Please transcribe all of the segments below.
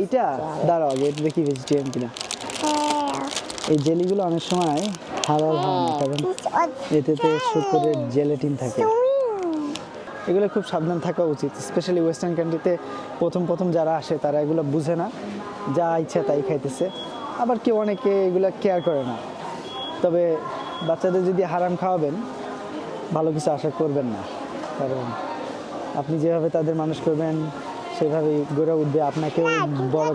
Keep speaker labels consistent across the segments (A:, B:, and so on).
A: এইটা? দাঁড়াও আগে এটা দেখি ভেজিটেরিয়ান কিনা। এই জেলিগুলো অনেক সময় হালাল হয় না কারণ এতে তো শুকরের জেলেটিন থাকে। এগুলো খুব সাবধান থাকা উচিত স্পেশালি ওয়েস্টার্ন কান্ট্রিতে প্রথম প্রথম যারা আসে তারা এগুলো বুঝে না। যা ইচ্ছা তাই খাইতেছে। আবার কেউ অনেকে এগুলো কেয়ার করে না। তবে বাচ্চাদের যদি হারাম খাওয়াবেন ভালো কিছু আশা করবেন না। কারণ আপনি যেভাবে তাদের মানুষ করবেন সেভাবেই গড়ে উঠবে আপনাকেও বড়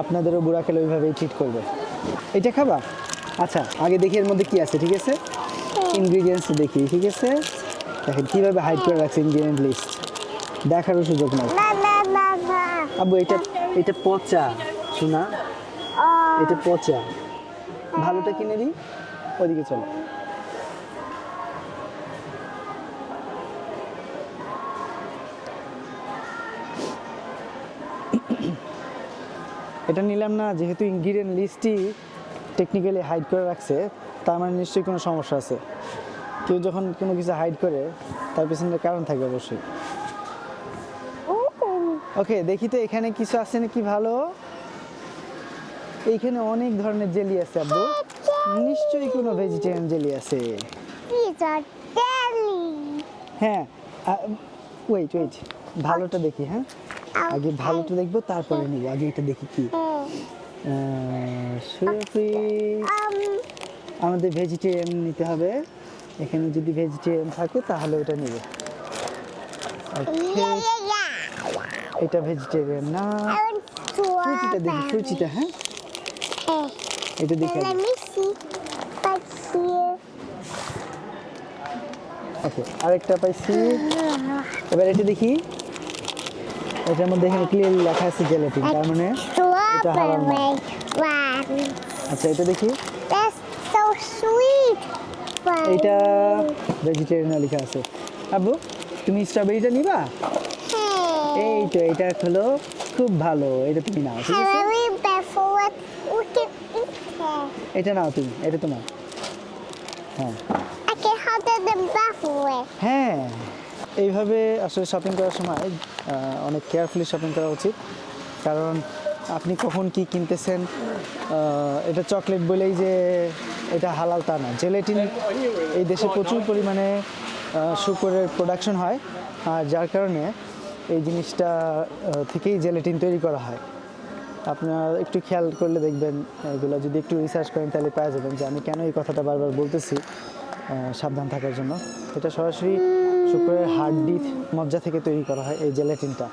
A: আপনাদেরও বুড়া খেলে ওইভাবেই ট্রিট করবে। এটা খাবা? আচ্ছা আগে দেখি এর মধ্যে কি আছে ঠিক আছে? ইনগ্রিডিয়েন্টস দেখি ঠিক আছে? দেখেন কীভাবে হাইড করে রাখছে ইনগ্রিডিয়েন্ট লিস্ট দেখারও সুযোগ নাই। আবু এটা এটা পচা শোনা এটা পচা। ভালোটা কিনে দিই। ওদিকে চলো। এটা নিলাম না যেহেতু ইনগ্রিডিয়েন্ট লিস্টই টেকনিক্যালি হাইড করে রাখছে তার মানে নিশ্চয়ই কোনো সমস্যা আছে। কেউ যখন কোনো কিছু হাইড করে তার পিছনে কারণ থাকে অবশ্যই। ওকে দেখি তো এখানে কিছু আছে নাকি ভালো? এইখানে অনেক ধরনের জেলি আছে আব্বু। নিশ্চয়ই কোনো ভেজিটেরিয়ান জেলি আছে। হ্যাঁ ওয়েট ওয়েট ভালোটা দেখি হ্যাঁ? আগে ভালোটা দেখব তারপরে নিব। আগে এটা দেখি কি? সুরফি আমাদের ভেজিটেরিয়ান নিতে হবে। এখানে যদি ভেজিটেরিয়ান থাকে তাহলে ওটা নিবে। এটা ভেজিটেরিয়ান না। ফ্রুচিটা দেখি ফ্রুচিটা হ্যাঁ? এটা দেখি. ওকে আরেকটা পাইছি। এবার এটা দেখি। এটার মধ্যে এখানে লেখা আছে জেলাটিন তার মানে
B: Strawberry one.
A: আচ্ছা এটা দেখি. এইটা ভেজিটেরিয়ান লেখা আছে। আব্বু তুমি স্ট্রবেরিটা নিবা?
B: Hey.
A: এই তো এটা হলো খুব ভালো এটা তুমি নাও ঠিক আছে. এটা নাও তুমি এটা তোমার। হ্যাঁ।
B: I can hold it in
A: হ্যাঁ। এইভাবে আসলে শপিং করার সময় অনেক কেয়ারফুলি শপিং করা উচিত। কারণ আপনি কখন কি কিনতেছেন এটা চকলেট বলেই যে এটা হালাল তা না। জেলেটিন এই দেশে প্রচুর পরিমাণে শুকরের প্রোডাকশন হয়। আর যার কারণে এই জিনিসটা থেকেই জেলেটিন তৈরি করা হয়। আপনার একটু খেয়াল করলে দেখবেন, এগুলো যদি একটু রিসার্চ করেন তাহলে পাওয়া যাবেন যে আমি কেন এই কথাটা বারবার বলতেছি সাবধান থাকার জন্য। এটা সরাসরি শুক্রের হাড্ডির মজ্জা থেকে তৈরি করা হয় এই জেলেটিনটা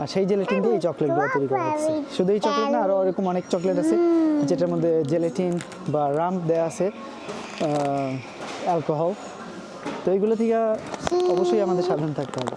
A: আর সেই জেলেটিন দিয়ে এই চকলেটগুলো তৈরি করা হচ্ছে। শুধু এই চকলেট না আরও এরকম অনেক চকলেট আছে, যেটার মধ্যে জেলেটিন বা রাম দেওয়া আছে অ্যালকোহল তো এইগুলো থেকে অবশ্যই আমাদের সাবধান থাকতে হবে।